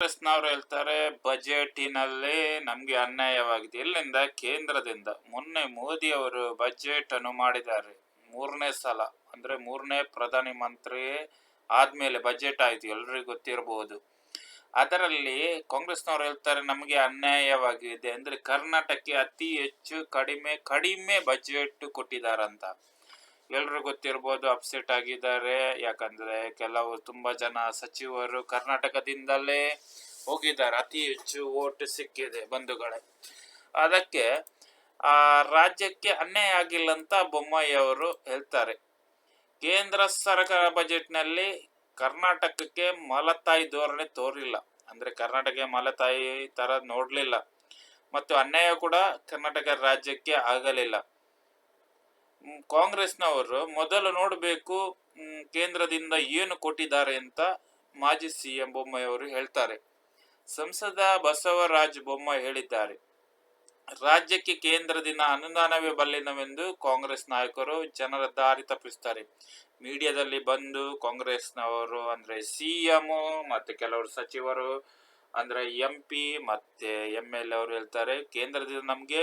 ಕಾಂಗ್ರೆಸ್ನವ್ರು ಹೇಳ್ತಾರೆ, ಬಜೆಟಿನಲ್ಲಿ ನಮಗೆ ಅನ್ಯಾಯವಾಗಿದೆ. ಎಲ್ಲಿಂದ ಕೇಂದ್ರದಿಂದ ಮೊನ್ನೆ ಮೋದಿ ಅವರು ಬಜೆಟ್ ಅನ್ನು ಮಾಡಿದ್ದಾರೆ. ಮೂರನೇ ಸಲ, ಅಂದ್ರೆ ಮೂರನೇ ಪ್ರಧಾನಿ ಮಂತ್ರಿ ಆದ್ಮೇಲೆ ಬಜೆಟ್ ಆಯ್ತು, ಎಲ್ರಿಗೂ ಗೊತ್ತಿರಬಹುದು ಅದರಲ್ಲಿ ಕಾಂಗ್ರೆಸ್ನವ್ರು ಹೇಳ್ತಾರೆ, ನಮಗೆ ಅನ್ಯಾಯವಾಗಿದೆ. ಅಂದ್ರೆ ಕರ್ನಾಟಕಕ್ಕೆ ಅತಿ ಹೆಚ್ಚು ಕಡಿಮೆ ಕಡಿಮೆ ಬಜೆಟ್ ಕೊಟ್ಟಿದ್ದಾರಂತ. ಎಲ್ರು ಗೊತ್ತಿರ್ಬೋದು ಅಪ್ಸೆಟ್ ಆಗಿದ್ದಾರೆ. ಯಾಕಂದ್ರೆ ಕೆಲವು ತುಂಬಾ ಜನ ಸಚಿವರು ಕರ್ನಾಟಕದಿಂದಲೇ ಹೋಗಿದ್ದಾರೆ. ಅತಿ ಹೆಚ್ಚು ಓಟ್ ಸಿಕ್ಕಿದೆ ಬಂಧುಗಳೇ. ಅದಕ್ಕೆ, ಆ, ರಾಜ್ಯಕ್ಕೆ ಅನ್ಯಾಯ ಆಗಿಲ್ಲ ಅಂತ ಬೊಮ್ಮಾಯಿ ಅವರು ಹೇಳ್ತಾರೆ. ಕೇಂದ್ರ ಸರ್ಕಾರ ಬಜೆಟ್ನಲ್ಲಿ ಕರ್ನಾಟಕಕ್ಕೆ ಮಲತಾಯಿ ಧೋರಣೆ ತೋರಿಲ್ಲ. ಅಂದ್ರೆ ಕರ್ನಾಟಕ ಮಲತಾಯಿ ತರ ನೋಡ್ಲಿಲ್ಲ. ಮತ್ತು ಅನ್ಯಾಯ ಕೂಡ ಕರ್ನಾಟಕ ರಾಜ್ಯಕ್ಕೆ ಆಗಲಿಲ್ಲ. ಕಾಂಗ್ರೆಸ್ನವರು ಮೊದಲು ನೋಡಬೇಕು ಕೇಂದ್ರದಿಂದ ಏನು ಕೊಟ್ಟಿದ್ದಾರೆ ಅಂತ ಮಾಜಿ ಸಿಎಂ ಬೊಮ್ಮಾಯಿ ಅವರು ಹೇಳ್ತಾರೆ. ಸಂಸದ ಬಸವರಾಜ್ ಬೊಮ್ಮಾಯಿ ಹೇಳಿದ್ದಾರೆ. ರಾಜ್ಯಕ್ಕೆ ಕೇಂದ್ರದಿಂದ ಅನುದಾನವೇ ಬಲ್ಲಿನವೆಂದು ಕಾಂಗ್ರೆಸ್ ನಾಯಕರು ಜನರ ದಾರಿ ತಪ್ಪಿಸ್ತಾರೆ. ಮೀಡಿಯಾದಲ್ಲಿ ಬಂದು ಕಾಂಗ್ರೆಸ್ನವರು ಅಂದ್ರೆ ಸಿಎಂ ಮತ್ತೆ ಕೆಲವರು ಸಚಿವರು ಅಂದ್ರೆ ಎಂ ಪಿ ಮತ್ತೆ ಎಂ ಎಲ್ ಅವರು ಹೇಳ್ತಾರೆ, ಕೇಂದ್ರದಿಂದ ನಮಗೆ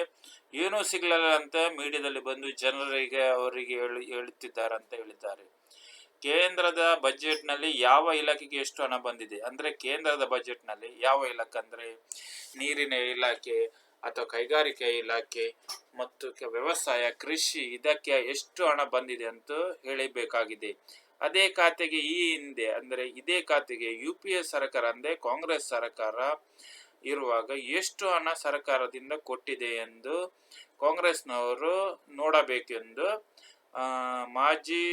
ಏನೂ ಸಿಗಲಿಲ್ಲ ಅಂತ ಮೀಡಿಯಾದಲ್ಲಿ ಬಂದು ಜನರಿಗೆ ಅವರಿಗೆ ಹೇಳಿ, ಹೇಳುತ್ತಿದ್ದಾರೆ ಅಂತ ಹೇಳಿದ್ದಾರೆ. ಕೇಂದ್ರದ ಬಜೆಟ್ನಲ್ಲಿ ಯಾವ ಇಲಾಖೆಗೆ ಎಷ್ಟು ಹಣ ಬಂದಿದೆ? ಅಂದ್ರೆ ಕೇಂದ್ರದ ಬಜೆಟ್ನಲ್ಲಿ ಯಾವ ಇಲಾಖೆ ಅಂದರೆ ನೀರಿನ ಇಲಾಖೆ ಅಥವಾ ಕೈಗಾರಿಕೆ ಇಲಾಖೆ ಮತ್ತು ವ್ಯವಸಾಯ, ಕೃಷಿ ಇದಕ್ಕೆ ಎಷ್ಟು ಹಣ ಬಂದಿದೆ ಅಂತ ಹೇಳಬೇಕಾಗಿದೆ. ಅದೇ ಖಾತೆಗೆ ಈ ಹಿಂದೆ, ಅಂದ್ರೆ ಇದೇ ಖಾತೆಗೆ ಯು ಪಿ ಎ ಸರ್ಕಾರ ಅಂದರೆ ಕಾಂಗ್ರೆಸ್ ಸರ್ಕಾರ ಇರುವಾಗ ಎಷ್ಟು ಹಣ ಸರ್ಕಾರದಿಂದ ಕೊಟ್ಟಿದೆ ಎಂದು ಕಾಂಗ್ರೆಸ್ನವರು ನೋಡಬೇಕೆಂದು ಮಾಜಿ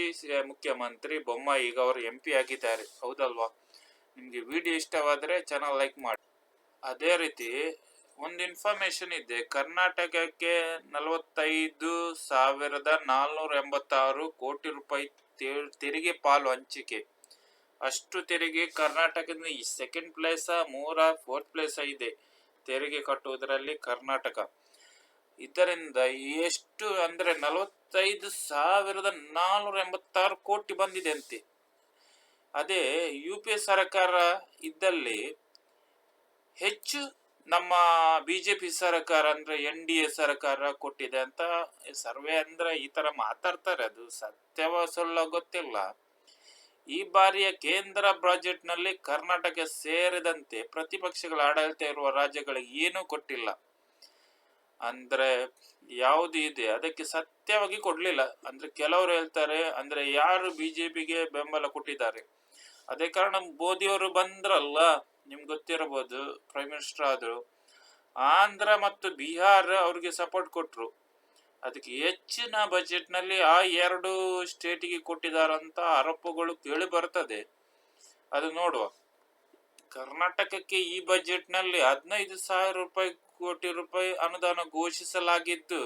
ಮುಖ್ಯಮಂತ್ರಿ ಬೊಮ್ಮಾಯಿ ಈಗ ಅವರು ಎಂ ಪಿ ಆಗಿದ್ದಾರೆ. ಹೌದಲ್ವಾ? ನಿಮಗೆ ವಿಡಿಯೋ ಇಷ್ಟವಾದರೆ ಚಾನಲ್ ಲೈಕ್ ಮಾಡಿ. ಅದೇ ರೀತಿ ಒಂದು ಇನ್ಫಾರ್ಮೇಶನ್ ಇದೆ. ಕರ್ನಾಟಕಕ್ಕೆ ನಲವತ್ತೈದು ಸಾವಿರದ ನಾಲ್ನೂರ ಎಂಬತ್ತಾರು ಕೋಟಿ ರೂಪಾಯಿ ತೆರಿಗೆ ಪಾಲು ಹಂಚಿಕೆ. ಅಷ್ಟು ತೆರಿಗೆ ಕರ್ನಾಟಕದ ಈ ಸೆಕೆಂಡ್ ಪ್ಲೇಸ ಮೂರ ಫೋರ್ತ್ ಪ್ಲೇಸ ಇದೆ ತೆರಿಗೆ ಕಟ್ಟುವುದರಲ್ಲಿ ಕರ್ನಾಟಕ. ಇದರಿಂದ ಎಷ್ಟು ಅಂದ್ರೆ ನಲವತ್ತೈದು ಸಾವಿರದ ನಾಲ್ನೂರ ಎಂಬತ್ತಾರು ಕೋಟಿ ಬಂದಿದೆ ಅಂತೆ ಅದೇ ಯು ಪಿ ಎ ಸರ್ಕಾರ ಇದ್ದಲ್ಲಿ ಹೆಚ್ಚು ನಮ್ಮ ಬಿಜೆಪಿ ಸರ್ಕಾರ ಅಂದ್ರೆ ಎನ್ ಡಿ ಎ ಸರ್ಕಾರ ಕೊಟ್ಟಿದೆ ಅಂತ ಸರ್ವೆ ಅಂದ್ರೆ ಈ ತರ ಮಾತಾಡ್ತಾರೆ, ಅದು ಸತ್ಯವ ಸುಳ್ಳ ಗೊತ್ತಿಲ್ಲ. ಈ ಬಾರಿಯ ಕೇಂದ್ರ ಬಜೆಟ್ನಲ್ಲಿ ಕರ್ನಾಟಕ ಸೇರಿದಂತೆ ಪ್ರತಿಪಕ್ಷಗಳ ಆಡಳಿತ ಇರುವ ರಾಜ್ಯಗಳಿಗೆ ಏನೂ ಕೊಟ್ಟಿಲ್ಲ. ಅಂದ್ರೆ ಯಾವುದು ಇದೆ, ಅದಕ್ಕೆ ಸತ್ಯವಾಗಿ ಕೊಡ್ಲಿಲ್ಲ. ಅಂದ್ರೆ ಕೆಲವರು ಹೇಳ್ತಾರೆ, ಅಂದ್ರೆ ಯಾರು ಬಿಜೆಪಿಗೆ ಬೆಂಬಲ ಕೊಟ್ಟಿದ್ದಾರೆ? ಅದೇ ಕಾರಣ ಮೋದಿಯವರು ಬಂದ್ರಲ್ಲ ನಿಮ್ಗೆ ಗೊತ್ತಿರಬಹುದು ಪ್ರೈಮ್ ಮಿನಿಸ್ಟರ್ ಆದರು, ಆಂಧ್ರ ಮತ್ತು ಬಿಹಾರ ಅವ್ರಿಗೆ ಸಪೋರ್ಟ್ ಕೊಟ್ಟರು ಅದಕ್ಕೆ ಹೆಚ್ಚಿನ ಬಜೆಟ್ನಲ್ಲಿ ಆ ಎರಡು ಸ್ಟೇಟಿಗೆ ಕೊಟ್ಟಿದಾರಂತ ಆರೋಪಗಳು ಕೇಳಿ ಬರ್ತದೆ. ಅದು ನೋಡುವ. ಕರ್ನಾಟಕಕ್ಕೆ ಈ ಬಜೆಟ್ನಲ್ಲಿ ಹದಿನೈದು ಸಾವಿರ ರೂಪಾಯಿ, ಕೋಟಿ ರೂಪಾಯಿ ಅನುದಾನ ಘೋಷಿಸಲಾಗಿದ್ದು,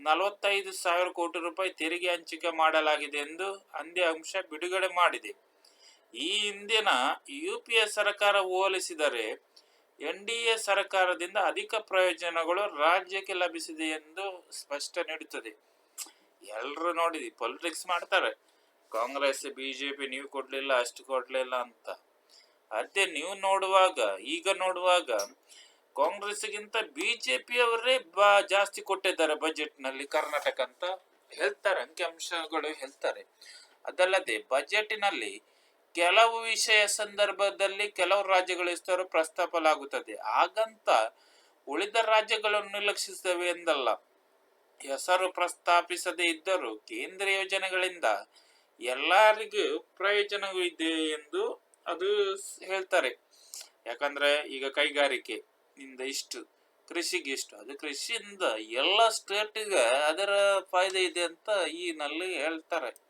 ನಲವತ್ತೈದು ಸಾವಿರ ಕೋಟಿ ರೂಪಾಯಿ ತೆರಿಗೆ ಹಂಚಿಕೆ ಮಾಡಲಾಗಿದೆ ಎಂದು ಅಂದೇ ಅಂಶ ಬಿಡುಗಡೆ ಮಾಡಿದೆ. ಈ ಹಿಂದಿನ ಯು ಪಿ ಎ ಸರ್ಕಾರ ಹೋಲಿಸಿದರೆ ಎನ್ ಡಿ ಎ ಸರ್ಕಾರದಿಂದ ಅಧಿಕ ಪ್ರಯೋಜನಗಳು ರಾಜ್ಯಕ್ಕೆ ಲಭಿಸಿದೆ ಎಂದು ಸ್ಪಷ್ಟ ನೀಡುತ್ತದೆ. ಎಲ್ಲರೂ ನೋಡಿದಿ ಪೊಲಿಟಿಕ್ಸ್ ಮಾಡ್ತಾರೆ. ಕಾಂಗ್ರೆಸ್ ಬಿಜೆಪಿ ನೀವು ಕೊಡಲಿಲ್ಲ, ಅಷ್ಟು ಕೊಡ್ಲಿಲ್ಲ ಅಂತ. ಅದೇ ನೀವು ನೋಡುವಾಗ, ಈಗ ನೋಡುವಾಗ ಕಾಂಗ್ರೆಸ್ಗಿಂತ ಬಿಜೆಪಿ ಅವರೇ ಬಾ, ಜಾಸ್ತಿ ಕೊಟ್ಟಿದ್ದಾರೆ ಬಜೆಟ್ನಲ್ಲಿ ಕರ್ನಾಟಕ ಅಂತ ಹೇಳ್ತಾರೆ. ಅಂಕಿಅಂಶಗಳು ಹೇಳ್ತಾರೆ. ಅದಲ್ಲದೆ ಬಜೆಟಿನಲ್ಲಿ ಕೆಲವು ವಿಷಯ ಸಂದರ್ಭದಲ್ಲಿ ಕೆಲವು ರಾಜ್ಯಗಳ ಹೆಸರು ಪ್ರಸ್ತಾಪಲಾಗುತ್ತದೆ. ಹಾಗಂತ ಉಳಿದ ರಾಜ್ಯಗಳನ್ನು ನಿರ್ಲಕ್ಷಿಸುತ್ತವೆ ಎಂದಲ್ಲ. ಹೆಸರು ಪ್ರಸ್ತಾಪಿಸದೇ ಇದ್ದರೂ ಕೇಂದ್ರ ಯೋಜನೆಗಳಿಂದ ಎಲ್ಲರಿಗೂ ಪ್ರಯೋಜನವಿದೆ ಎಂದು ಅದು ಹೇಳ್ತಾರೆ. ಯಾಕಂದ್ರೆ ಈಗ ಕೈಗಾರಿಕೆ ಇಂದ ಇಷ್ಟು, ಕೃಷಿಗೆ ಇಷ್ಟು, ಅದು ಕೃಷಿಯಿಂದ ಎಲ್ಲ ಸ್ಟೇಟಿಗೆ ಅದರ ಫಾಯ್ದೆ ಇದೆ ಅಂತ ಈ ನಲ್ಲಿ ಹೇಳ್ತಾರೆ.